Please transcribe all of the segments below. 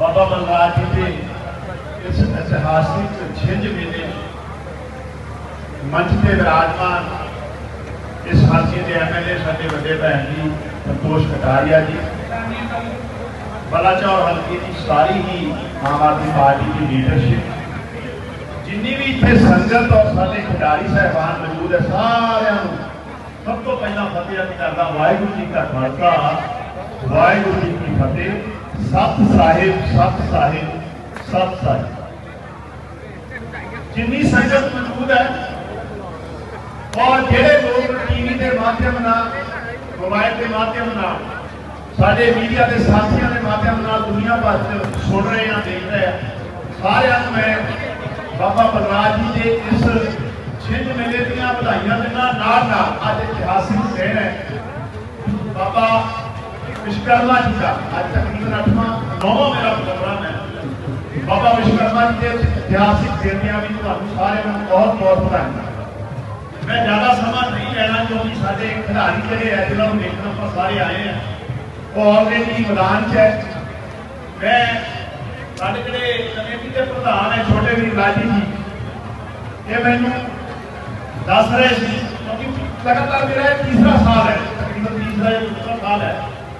ਬਾਬਾ ਬਲਰਾਜ ਜੀ ਦੇ ਇਸ ਇਤਿਹਾਸਿਕ ਛਿੰਝ ਮੇਲੇ ਮੰਚ ਤੇ ਵਿਰਾਜਮਾਨ ਇਸ ਹਾਸੀ ਦੇ ਐਮਐਲਏ ਸਾਡੇ ਵੱਡੇ ਭੈਣ ਜੀ ਸੰਤੋਸ਼ ਕਟਾਰੀਆ ਜੀ, ਬਲਾਚੌਰ ਹਲਕੇ ਦੀ ਸਾਰੀ ਹੀ ਆਮ ਆਦਮੀ ਪਾਰਟੀ ਦੀ ਲੀਡਰਸ਼ਿਪ ਜਿੰਨੀ ਵੀ ਇੱਥੇ ਸੰਗਤ ਔਰ ਸਾਡੇ ਖਿਡਾਰੀ ਸਹਿਬਾਨ ਮੌਜੂਦ ਹੈ, ਸਾਰਿਆਂ ਨੂੰ ਸਭ ਤੋਂ ਪਹਿਲਾਂ ਫਤਿਹ ਅਸੀਂ ਕਰਦਾ ਵਾਹਿਗੁਰੂ ਜੀ ਕਾ ਖਾਲਸਾ, ਵਾਹਿਗੁਰੂ ਜੀ ਕੀ ਫਤਿਹ। ਸਤ ਸਾਹਿਬ ਸਤ ਸਾਹਿਬ ਸਤ ਸਾਹਿਬ। ਜਿੰਨੀ ਸੰਗਤ ਮੌਜੂਦ ਹੈ, ਔਰ ਜਿਹੜੇ ਲੋਕ ਟੀਵੀ ਦੇ ਮਾਧਿਅਮ ਨਾਲ, ਮੋਬਾਈਲ ਦੇ ਮਾਧਿਅਮ ਨਾਲ, ਸਾਡੇ ਮੀਡੀਆ ਦੇ ਸਾਥੀਆਂ ਦੇ ਮਾਧਿਅਮ ਨਾਲ ਦੁਨੀਆ ਭਰ ਚ ਸੁਣ ਰਹੇ ਆ, ਦੇਖ ਰਹੇ ਆ, ਸਾਰਿਆਂ ਨੂੰ ਮੈਂ ਬਾਬਾ ਬਲਰਾਜ ਜੀ ਦੇ ਇਸ ਛਿੰਝ ਮੇਲੇ ਦੀਆਂ ਵਧਾਈਆਂ ਦਿੰਦਾ ਨਾਲ ਨਾਲ ਅੱਜ ਇਤਿਹਾਸਿਕ ਦਿਨ ਹੈ। ਬਾਬਾ وشکرما جی کا آج تقریباً اٹھواں نواں میرا پروگرام ہے بابا وشکرما جی کے اتہاسک دیرنیاں بھی تمہیں سارے میں بہت بہت بتائیں میں زیادہ سما نہیں لینا چاہتی سارے کھلاڑی جڑے ہے جنہوں نے دیکھنا پر سارے آئے ہیں وہ آلریڈی میدان چ ہے میں سارے جڑے کمیٹی کے پردھان ہیں چھوٹے بھی راجی جی یہ مینوں دس رہے سی کیونکہ لگاتار میرا تیسرا سال ہے تقریباً تیسرا سال ہے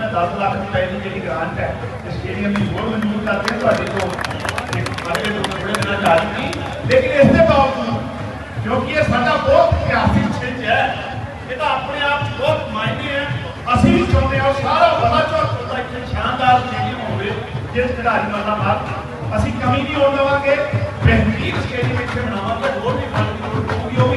ਚਾਹੁੰਦਾ 10 ਲੱਖ ਰੁਪਏ ਦੀ ਜਿਹੜੀ ਗ੍ਰਾਂਟ ਹੈ, ਇਸ ਸਟੇਡੀਅਮ ਦੀ ਹੋਰ ਮਨਜ਼ੂਰ ਕਰਦੇ ਤੁਹਾਡੇ ਤੋਂ ਇੱਕ ਅਗਲੇ ਦੋ ਥੋੜੇ ਦਿਨਾਂ ਚ ਆ ਜੂਗੀ ਲੇਕਿਨ ਇਸ ਦੇ ਬਾਵਜੂਦ, ਕਿਉਂਕਿ ਇਹ ਸਾਡਾ ਬਹੁਤ ਇਤਿਹਾਸਿਕ ਛਿੰਝ ਹੈ, ਇਹ ਤਾਂ ਆਪਣੇ ਆਪ ਬਹੁਤ ਮਾਇਨੇ ਹੈ। ਅਸੀਂ ਵੀ ਚਾਹੁੰਦੇ ਹਾਂ ਉਹ ਸਾਰਾ ਬਲਾਚੌਰ ਦਾ ਇੱਕ ਸ਼ਾਨਦਾਰ ਸਟੇਡੀਅਮ ਹੋਵੇ, ਜਿਸ ਖਿਡਾਰੀ ਵਾਲਾ ਬਾਤ ਅਸੀਂ ਕਮੀ ਨਹੀਂ ਹੋਣ ਦੇਵਾਂਗੇ, ਬਿਹਤਰੀਨ ਸਟੇਡੀਅਮ ਇੱਥੇ ਬਣਾਵਾਂਗੇ, ਹੋਰ ਵੀ ਫੰਡ ਦੀ ਲੋੜ ਹੋਊਗੀ ਉਹ ਵੀ